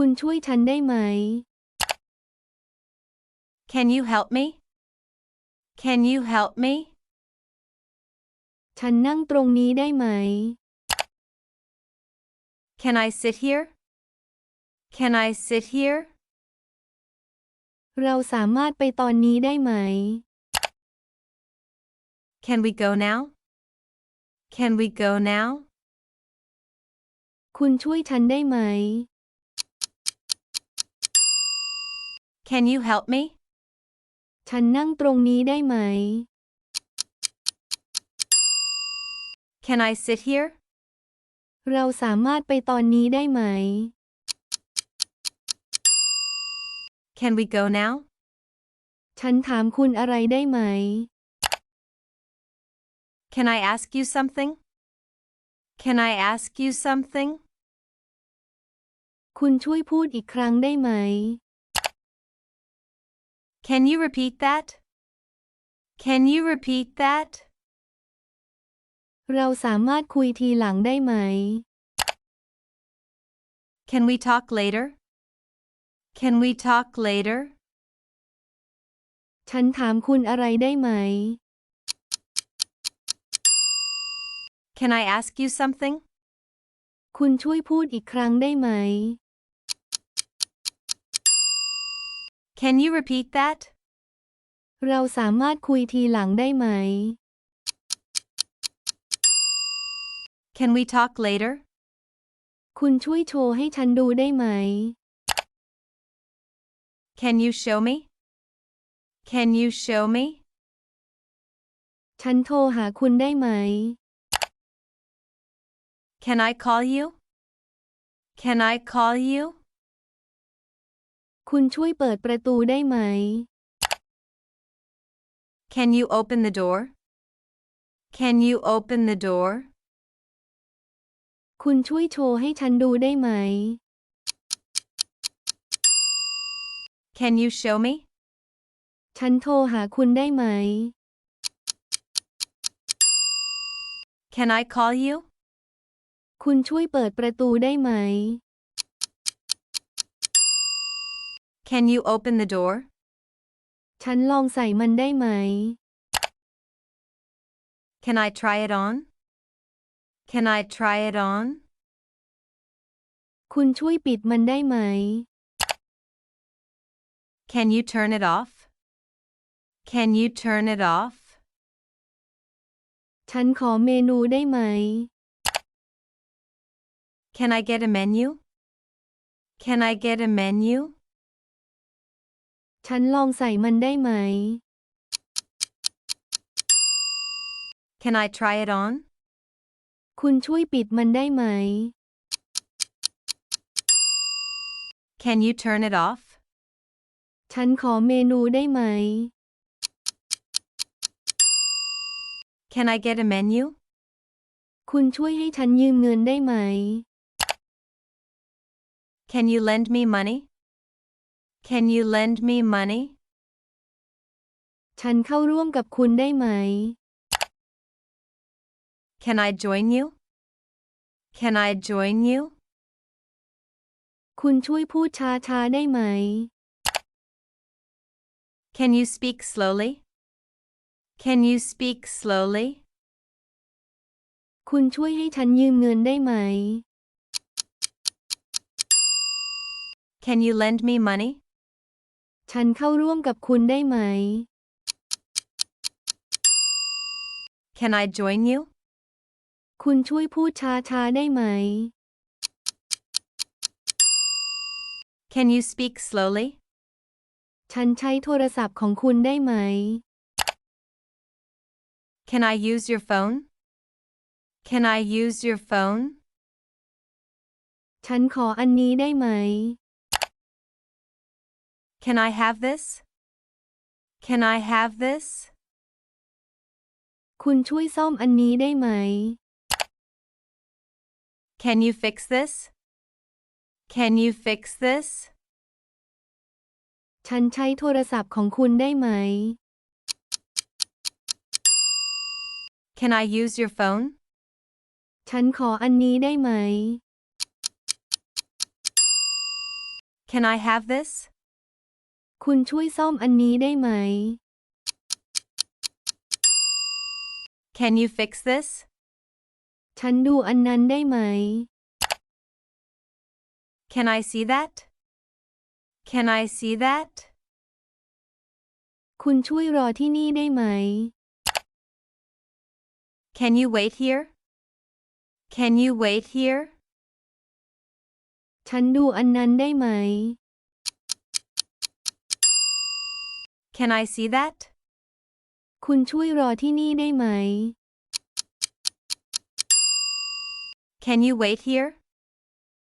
คุณช่วยฉันได้ไหม Can you help me? Can you help me? ฉันนั่งตรงนี้ได้ไหม Can I sit here? Can I sit here? เราสามารถไปตอนนี้ได้ไหม Can we go now? Can we go now? คุณช่วยฉันได้ไหม Can you help me? ฉันนั่งตรงนี้ได้ไหม Can I sit here? เราสามารถไปตอนนี้ได้ไหม Can we go now? ฉันถามคุณอะไรได้ไหม Can I ask you something? Can I ask you something? คุณช่วยพูดอีกครั้งได้ไหม Can you repeat that? Can you repeat that? เราสามารถคุยทีหลังได้ไหม Can we talk later? Can we talk later? ฉันถามคุณอะไรได้ไหม Can I ask you something? คุณช่วยพูดอีกครั้งได้ไหม Can you repeat that? เราสามารถคุยทีหลังได้ไหม Can we talk later? คุณช่วยโชว์ให้ฉันดูได้ไหม Can you show me? Can you show me? ฉันโทรหาคุณได้ไหม Can I call you? Can I call you? คุณช่วยเปิดประตูได้ไหม Can you open the door? Can you open the door? คุณช่วยโชว์ให้ฉันดูได้ไหม Can you show me? ฉันโทรหาคุณได้ไหม Can I call you? คุณช่วยเปิดประตูได้ไหม Can you open the door? ฉันลองใส่มันได้ไหม Can I try it on? Can I try it on? คุณช่วยปิดมันได้ไหม Can you turn it off? Can you turn it off? ฉันขอเมนูได้ไหม Can I get a menu? Can I get a menu? ฉันลองใส่มันได้ไหม Can I try it on? คุณช่วยปิดมันได้ไหม Can you turn it off? ฉันขอเมนูได้ไหม Can I get a menu? คุณช่วยให้ฉันยืมเงินได้ไหม Can you lend me money? Can you lend me money? ฉันเข้าร่วมกับคุณได้ไหม Can I join you? Can I join you? คุณช่วยพูดช้าๆได้ไหม Can you speak slowly? Can you speak slowly? คุณช่วยให้ฉันยืมเงินได้ไหม Can you lend me money? ฉันเข้าร่วมกับคุณได้ไหม Can I join you? คุณช่วยพูดช้าๆได้ไหม Can you speak slowly? ฉันใช้โทรศัพท์ของคุณได้ไหม Can I use your phone? Can I use your phone? ฉันขออันนี้ได้ไหม Can I have this? Can I have this? คุณช่วยซ่อมอันนี้ได้ไหม Can you fix this? Can you fix this? ฉันใช้โทรศัพท์ของคุณได้ไหม Can I use your phone? ฉันขออันนี้ได้ไหม Can I have this? คุณช่วยซ่อมอันนี้ได้ไหม Can you fix this? ฉันดูอันนั้นได้ไหม Can I see that? Can I see that? คุณช่วยรอที่นี่ได้ไหม Can you wait here? Can you wait here? ฉันดูอันนั้นได้ไหม Can I see that? คุณช่วยรอที่นี่ได้ไหม Can you wait here?